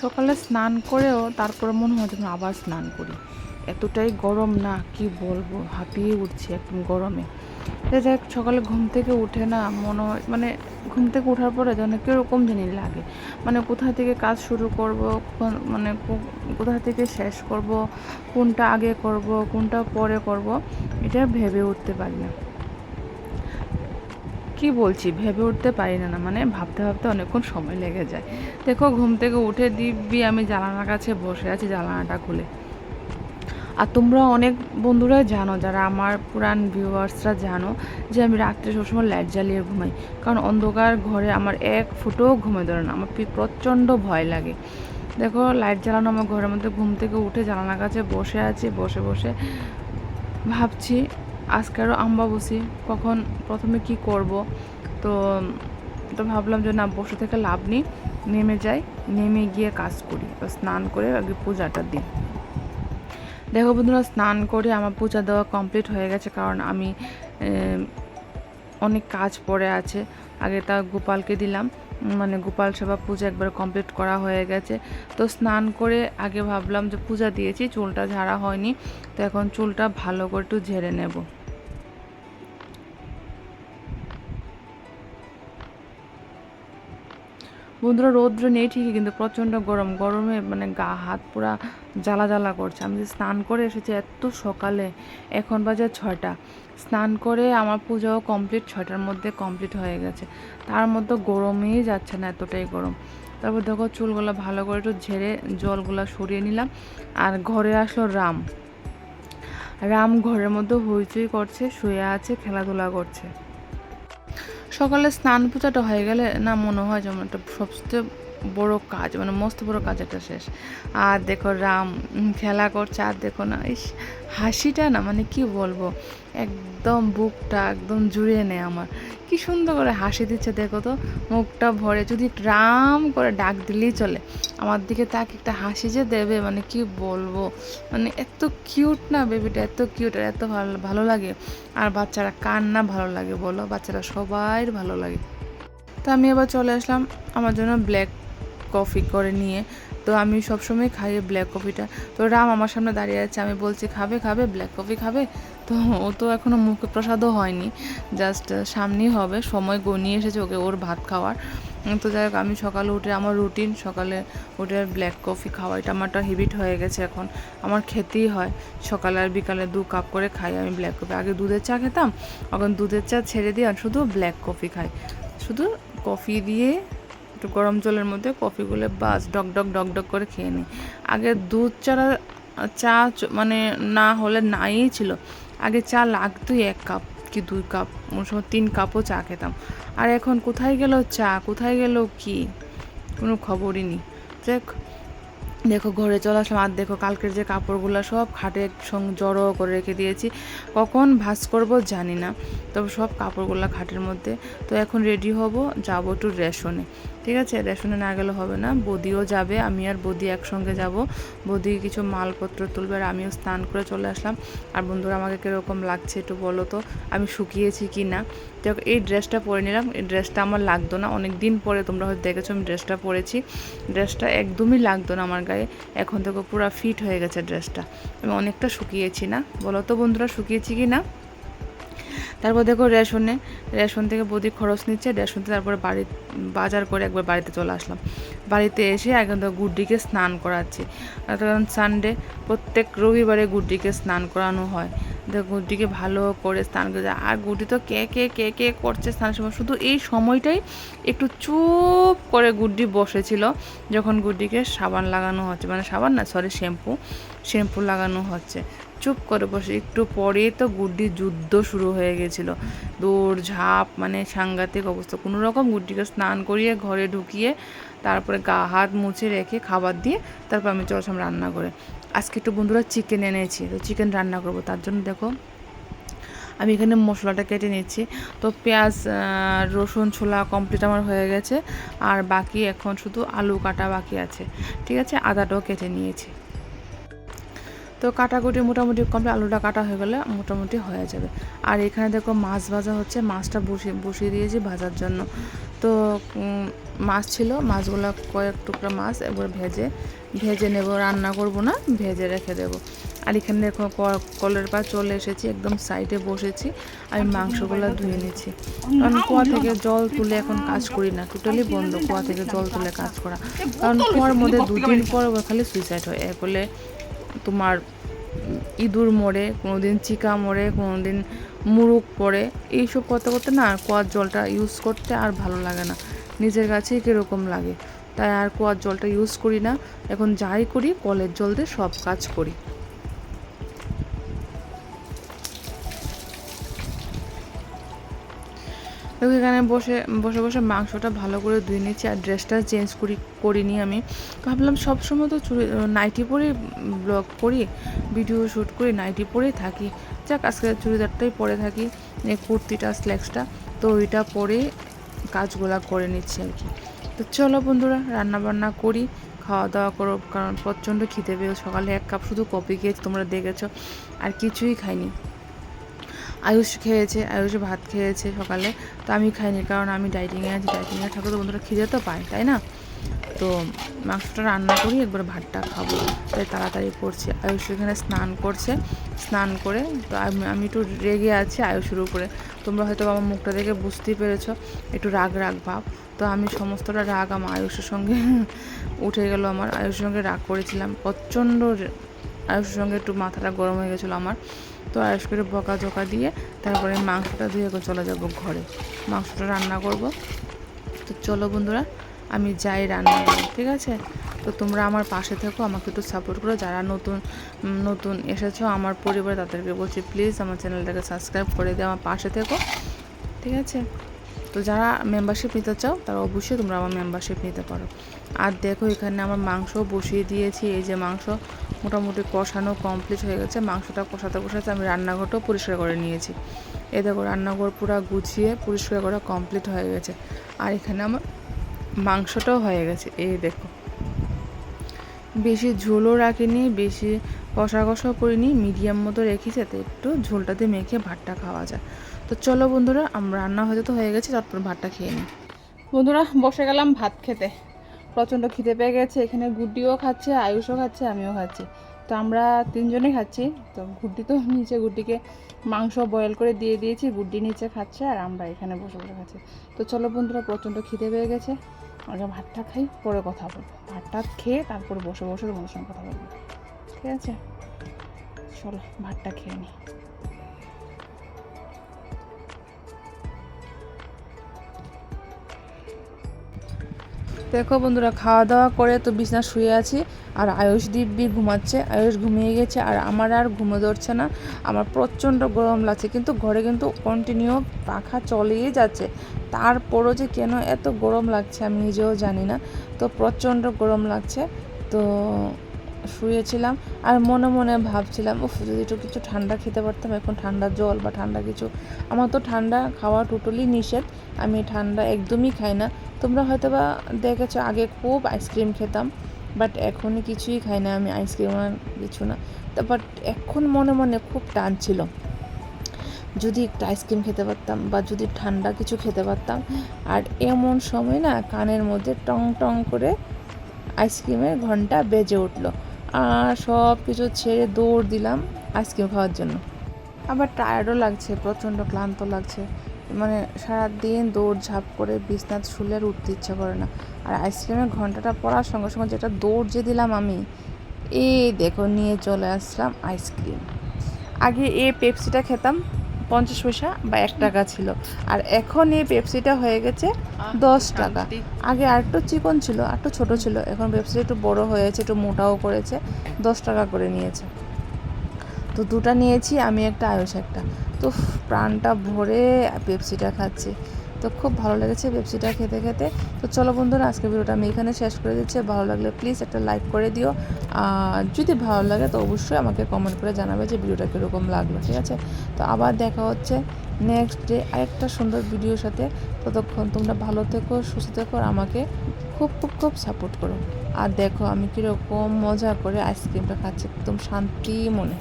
সকালে স্নান করেও তারপরে মনে হয় যেন আবার স্নান করি। এতটাই গরম না, কি বলব? হাঁপিয়ে উঠছে একদম গরমে। যাই সকালে ঘুম থেকে উঠে না মনে হয় মানে ঘুম থেকে ওঠার পরে যেন কীরকম জিনিস লাগে। মানে কোথা থেকে কাজ শুরু করব মানে কোথা থেকে শেষ করব, কোনটা আগে করব, কোনটা পরে করব, এটা ভেবে উঠতে পারি না। কি বলছি? ভেবে উঠতে পারি না না মানে ভাবতে ভাবতে অনেকক্ষণ সময় লেগে যায়। দেখো, ঘুম থেকে উঠে দিব্যি আমি জানালার কাছে বসে আছি জানালাটা খুলে। আর তোমরা অনেক বন্ধুরাই জানো, যারা আমার পুরান ভিউয়ার্সরা জানো, যে আমি রাত্রে সবসময় লাইট জ্বালিয়ে ঘুমাই। কারণ অন্ধকার ঘরে আমার এক ফুটেও ঘুমে ধরে না, আমার প্রচণ্ড ভয় লাগে। দেখো লাইট জ্বালানো আমার ঘরের মধ্যে, ঘুম থেকে উঠে জানালার কাছে বসে আছি, বসে বসে ভাবছি আজকেরও আম্বাবসি কখন প্রথমে কি করব? তো তো ভাবলাম যে না, বসে থেকে লাভ নেই, নেমে যাই, নেমে গিয়ে কাজ করি, তো স্নান করে আগে পূজাটা দিই। দেখো বন্ধুরা, স্নান করে আমার পূজা দেওয়া কমপ্লিট হয়ে গেছে, কারণ আমি অনেক কাজ পড়ে আছে। আগে তা গোপালকে দিলাম মানে গোপাল সেবা পূজা একবার কমপ্লিট করা হয়ে গেছে। তো স্নান করে আগে ভাবলাম যে পূজা দিয়েছি, চুলটা ঝাড়া হয়নি, তো এখন চুলটা ভালো করে একটু ঝেড়ে নেব। বন্ধুরা, রৌদ্র নেই ঠিকই, কিন্তু প্রচণ্ড গরম। গরমে মানে গা, হাত পুরা জ্বালা জ্বালা করছে। আমি যে স্নান করে এসেছি এত সকালে, এখন বাজে ছয়টা। স্নান করে আমার পুজোও কমপ্লিট, ছয়টার মধ্যে কমপ্লিট হয়ে গেছে। তার মধ্যে গরমেই যাচ্ছে না এতটাই গরম। তারপর দেখো চুলগুলো ভালো করে একটু ঝেড়ে জলগুলো সরিয়ে নিলাম। আর ঘরে আসলো রাম। রাম ঘরের মধ্যে হইচই করছে, শুয়ে আছে, খেলাধুলা করছে। সকালে স্নান পূজাটা হয়ে গেলে না মনে হয় যেমন একটা সবচেয়ে বড় কাজ মানে মস্ত বড় কাজ একটা শেষ। আর দেখো রাম খেলা করছে, আর দেখো না, ইস, হাসিটা না মানে কি বলব, একদম বুকটা একদম জুড়িয়ে নেয় আমার। কি সুন্দর করে হাসি দিচ্ছে, দেখো তো, মুখটা ভরে, যদি রাম করে ডাক দিলেই চলে। আমার দিকে তাকে, একটা হাসি যে দেবে মানে কি বলব মানে এত কিউট না বেবিটা এত কিউট আর এত ভালো ভালো লাগে। আর বাচ্চারা কার না ভালো লাগে বলো? বাচ্চারা সবাই ভালো লাগে। তো আমি এবার চলে আসলাম, আমার জন্য ব্ল্যাক কফি করে নিয়ে, তো আমি সবসময় খাই ব্ল্যাক কফিটা তো রাম আমার সামনে দাঁড়িয়ে আছে, আমি বলছি, খাবে খাবে? ব্ল্যাক কফি খাবে? তো ও তো এখনও মুখে প্রসাদও হয়নি জাস্ট সামনেই হবে, সময় গনিয়ে এসেছে ওকে ওর ভাত খাওয়ার। তো যাই হোক, আমি সকালে উঠে, আমার রুটিন সকালে উঠে ব্ল্যাক কফি খাওয়া, এটা আমারটা হেবিট হয়ে গেছে এখন। আমার খেতেই হয়, সকালে আর বিকালে দু কাপ করে খাই আমি ব্ল্যাক কফি আগে দুধের চা খেতাম, এখন দুধের চা ছেড়ে দিয়ে শুধু ব্ল্যাক কফি খাই। শুধু কফি দিয়ে একটু গরম জলের মধ্যে কফিগুলো বাস ডক ডক ডক ডক করে খেয়ে নিই। আগে দুধ চারা চা মানে না হলে নাই ছিল। আগে চা লাগতোই এক কাপ কি দুই কাপ ওর সময় তিন কাপও চা খেতাম। আর এখন কোথায় গেল চা? কোথায় গেল কি? কোনো খবরই নেই। দেখ দেখো, ঘরে চলে আসলাম। আর দেখো, কালকের যে কাপড়গুলো সব খাটে সঙ্গে জড়ো করে রেখে দিয়েছি। কখন ভাঁজ করব জানি না, তবে সব কাপড়গুলো খাটের মধ্যে। তো এখন রেডি হব, যাব একটু রেশনে। ঠিক আছে? রেশনে না গেলে হবে না। বদিও যাবে, আমি আর বদি একসঙ্গে যাব। বদি কিছু মালপত্র তুলবে আর আমিও স্নান করে চলে আসলাম। আর বন্ধুরা, আমাকে কীরকম লাগছে একটু বলো তো? আমি শুকিয়েছি কি না দেখো, এই ড্রেসটা পরে নিলাম। এই ড্রেসটা আমার লাগতো না। অনেক দিন পরে তোমরা হয়তো দেখেছ, আমি ড্রেসটা পরেছি। ড্রেসটা একদমই লাগতো না আমার গায়ে। এখন থেকে পুরো ফিট হয়ে গেছে ড্রেসটা। আমি অনেকটা শুকিয়েছি না। বলো তো বন্ধুরা, শুকিয়েছি কি না? তারপর দেখো রেশনে, রেশন থেকে বদি খরচ নিচ্ছে, রেশন থেকে তারপরে বাড়ি, বাজার করে একবার বাড়িতে চলে আসলাম। বাড়িতে এসে একদম গুড্ডিকে স্নান করাচ্ছি। কারণ সানডে প্রত্যেক রবিবারে গুড্ডিকে স্নান করানো হয়। দেখ গুড্ডিকে ভালো করে স্নান করে আর গুড্ডি তো কে কে কে কে করছে স্নান সময়? শুধু এই সময়টাই একটু চুপ করে গুড্ডি বসেছিল, যখন গুড্ডিকে সাবান লাগানো হচ্ছে। মানে সাবান না সরি শ্যাম্পু শ্যাম্পু লাগানো হচ্ছে। চুপ করে বসে। একটু পরেই তো গুড্ডি যুদ্ধ শুরু হয়ে গেছিল। দৌড়, ঝাঁপ মানে সাংঘাতিক অবস্থা। কোনো রকম গুড্ডিকে স্নান করিয়ে ঘরে ঢুকিয়ে তারপরে গা, হাত মুছে রেখে খাবার দিয়ে তারপর আমি চলছিলাম রান্না করে আজকে একটু বন্ধুরা চিকেন এনেছি। তো চিকেন রান্না করব। তার জন্য দেখো, আমি এখানে মশলাটা কেটে নিচ্ছি। তো পেঁয়াজ রসুন, ছোলা কমপ্লিট আমার হয়ে গেছে। আর বাকি এখন শুধু আলু কাটা বাকি আছে। ঠিক আছে? আদাটাও কেটে নিয়েছি। তো কাটাকুটি মোটামুটি কমপ্লিট, আলুটা কাটা হয়ে গেলে মোটামুটি হয়ে যাবে। আর এখানে দেখো মাছ ভাজা হচ্ছে, মাছটা বসিয়ে বসিয়ে দিয়েছি ভাজার জন্য। তো মাছ ছিল, মাছগুলো কয়েক টুকরা মাছ এবার ভেজে ভেজে নেব, রান্না করব না, ভেজে রেখে দেব। আর এখানে দেখো কলের পা চলে এসেছি, একদম সাইডে বসেছি, আমি মাংসগুলো ধুয়ে নিচ্ছি। কারণ কুয়া থেকে জল তুলে এখন কাজ করি না, টোটালি বন্ধ, কুয়া থেকে জল তুলে কাজ করা। কারণ কুয়ার মধ্যে দুদিন পর খালি সুইসাইড হয় এর ফলে তোমার ইঁদুর মরে, কোনোদিন চিকা মরে, কোনোদিন মুরুক পড়ে, এইসব করতে করতে না কুয়ার জলটা ইউজ করতে আর ভালো লাগে না। নিজের কাছেই কীরকম লাগে। তাই আর কুয়ার জলটা ইউজ করি না। এখন যাই করি, কলের জল দিয়ে সব কাজ করি। দেখো, এখানে বসে বসে বসে মাংসটা ভালো করে ধুয়ে নিচ্ছি আর ড্রেসটা চেঞ্জ করি, করিনি আমি। ভাবলাম সবসময় তো চুড়ি নাইটি পরে ব্লগ করি ভিডিও শ্যুট করি নাইটি পরেই থাকি। যাক, আজকে চুড়িদারটাই পরে থাকি, এই কুর্তিটা স্ল্যাক্সটা তো ওইটা পরে কাজগুলা করে নিচ্ছি আর কি। তো চলো বন্ধুরা রান্না বান্না করি খাওয়া দাওয়া করো, কারণ প্রচণ্ড খিদে পেয়ে সকালে এক কাপ শুধু কফি খেয়েছি, তোমরা দেখেছ, আর কিছুই খাইনি। আয়ুষ খেয়েছে, আয়ুষ ভাত খেয়েছে সকালে। তো আমি খাইনি, কারণ আমি ডাইটিংয়ে আছি ডাইটিংয়ে থাকলে তো বন্ধুরা খিদে তো পাই তাই না? তো মাংসটা রান্না করি, একবার ভাতটা খাব। তাই তাড়াতাড়ি করছি। আয়ুষ এখানে স্নান করছে, স্নান করে তো আমি আমি একটু রেগে আছি আয়ুষের উপরে। তোমরা হয়তো আমার মুখটা দেখে বুঝতেই পেরেছ, একটু রাগ রাগ ভাব। তো আমি সমস্তটা রাগ আমার আয়ুষের সঙ্গে উঠে গেল আমার। আয়ুষের সঙ্গে রাগ করেছিলাম, প্রচণ্ড আয়ুষের সঙ্গে একটু মাথাটা গরম হয়ে গেছিল আমার। তো আয়স করে বকা জকা দিয়ে তারপরে মাংসটা ধুয়ে চলে যাব ঘরে। মাংসটা রান্না করব। তো চলো বন্ধুরা, আমি যাই রান্না করি ঠিক আছে? তো তোমরা আমার পাশে থেকো, আমাকে একটু সাপোর্ট করো। যারা নতুন নতুন এসেছ, আমার পরিবার, তাদেরকে বলছি প্লিজ আমার চ্যানেলটাকে সাবস্ক্রাইব করে দিয়ে আমার পাশে থেকো, ঠিক আছে? তো যারা মেম্বারশিপ নিতে চাও, তারা অবশ্যই তোমরা আমার মেম্বারশিপ নিতে পারো। আর দেখো, এখানে আমার মাংস বসিয়ে দিয়েছি, এই যে মাংস মোটামুটি কষানো কমপ্লিট হয়ে গেছে। মাংসটা কষাতে কষাতে আমি রান্নাঘরটাও পরিষ্কার করে নিয়েছি। এ দেখো, রান্নাঘর পুরো গুছিয়ে পরিষ্কার করা কমপ্লিট হয়ে গেছে। আর এখানে আমার মাংসটাও হয়ে গেছে, এই দেখো। বেশি ঝোলও রাখিনি, বেশি কষা কষাও করিনি মিডিয়াম মতো রেখেছি যাতে একটু ঝোলটাতে মেখে ভাতটা খাওয়া যায়। তো চলো বন্ধুরা, আমরা রান্না হয়তো তো হয়ে গেছে তারপর ভাতটা খেয়ে নিই। বন্ধুরা, বসে গেলাম ভাত খেতে। প্রচণ্ড খিদে পেয়ে গেছে, এখানে গুড্ডিও খাচ্ছে, আয়ুষও খাচ্ছে, আমিও খাচ্ছি। তো আমরা তিনজনে খাচ্ছি, তো গুড্ডি তো নিচে গুড্ডিকে মাংস বয়েল করে দিয়ে দিয়েছি, গুড্ডি নিচে খাচ্ছে আর আমরা এখানে বসে বসে খাচ্ছি। তো চলো বন্ধুরা, প্রচণ্ড খিদে পেয়ে গেছে আগে ভাতটা খাই, পরে কথা বলব। ভাতটা খেয়ে তারপরে বসে বসে তোমাদের সঙ্গে কথা বলব। ঠিক আছে? চলো ভাতটা খেয়ে নিই। দেখো বন্ধুরা, খাওয়া দাওয়া করে তো বিছনা শুয়ে আছি আর আয়ুষ দিব্যি ঘুমাচ্ছে। আয়ুষ ঘুমিয়ে গেছে আর আমার আর ঘুমো ধরছে না। আমার প্রচণ্ড গরম লাগছে, কিন্তু ঘরে কিন্তু কন্টিনিউ পাখা চলেই যাচ্ছে। তারপরও যে কেন এত গরম লাগছে আমি নিজেও জানি না। তো প্রচণ্ড গরম লাগছে, তো শুয়েছিলাম আর মনে মনে ভাবছিলাম, উফ, যদি একটু কিছু ঠান্ডা খেতে পারতাম, এখন ঠান্ডা জল বা ঠান্ডা কিছু। আমার তো ঠান্ডা খাওয়া টোটালি নিষেধ। আমি ঠান্ডা একদমই খাই না। তোমরা হয়তো বা দেখেছ, আগে খুব আইসক্রিম খেতাম বাট এখন কিছুই খাই না আমি আইসক্রিম আর কিছু না। তা বাট এখন মনে মনে খুব টান ছিল। যদি একটু আইসক্রিম খেতে পারতাম বা যদি ঠান্ডা কিছু খেতে পারতাম, আর এমন সময় না কানের মধ্যে টং টং করে আইসক্রিমের ঘণ্টা বেজে উঠল। আর সব কিছু ছেড়ে দৌড় দিলাম আইসক্রিম খাওয়ার জন্য। আবার টায়ার্ডও লাগছে, প্রচণ্ড ক্লান্ত লাগছে। মানে সারাদিন দৌড় ঝাঁপ করে বিছনাথ শুলে আর উঠতে ইচ্ছা করে না। আর আইসক্রিমের ঘন্টাটা পড়ার সঙ্গে সঙ্গে যেটা দৌড় যে দিলাম আমি, এই দেখো নিয়ে চলে আসলাম আইসক্রিম। আগে এ পেপসিটা খেতাম, পঞ্চাশ পয়সা বা এক টাকা ছিল। আর এখন এই পেপসিটা হয়ে গেছে দশ টাকা। আগে আর একটু চিকন ছিল আর একটু ছোটো ছিল। এখন পেপসিটা একটু বড় হয়েছে, একটু মোটাও করেছে, দশ টাকা করে নিয়েছে। তো দুটা নিয়েছি, আমি একটা, আয়ুষ একটা। তো প্রাণটা ভরে পেপসিটা খাচ্ছি। তো খুব ভালো লেগেছে পেপসিটা খেতে খেতে। তো চলো বন্ধুরা, আজকের ভিডিওটা আমি এখানে শেষ করে দিচ্ছি। ভালো লাগলে প্লিজ একটা লাইক করে দিও। আর যদি ভালো লাগে তো অবশ্যই আমাকে কমেন্ট করে জানাবে যে ভিডিওটা কীরকম লাগল, ঠিক আছে? তো আবার দেখা হচ্ছে নেক্সট ডে আরেকটা সুন্দর ভিডিওর সাথে। ততক্ষণ তোমরা ভালো থেকো, সুস্থ থেকো আর আমাকে খুব খুব খুব সাপোর্ট করো। আর দেখো আমি কীরকম মজা করে আইসক্রিমটা খাচ্ছি, একদম শান্তি মনে।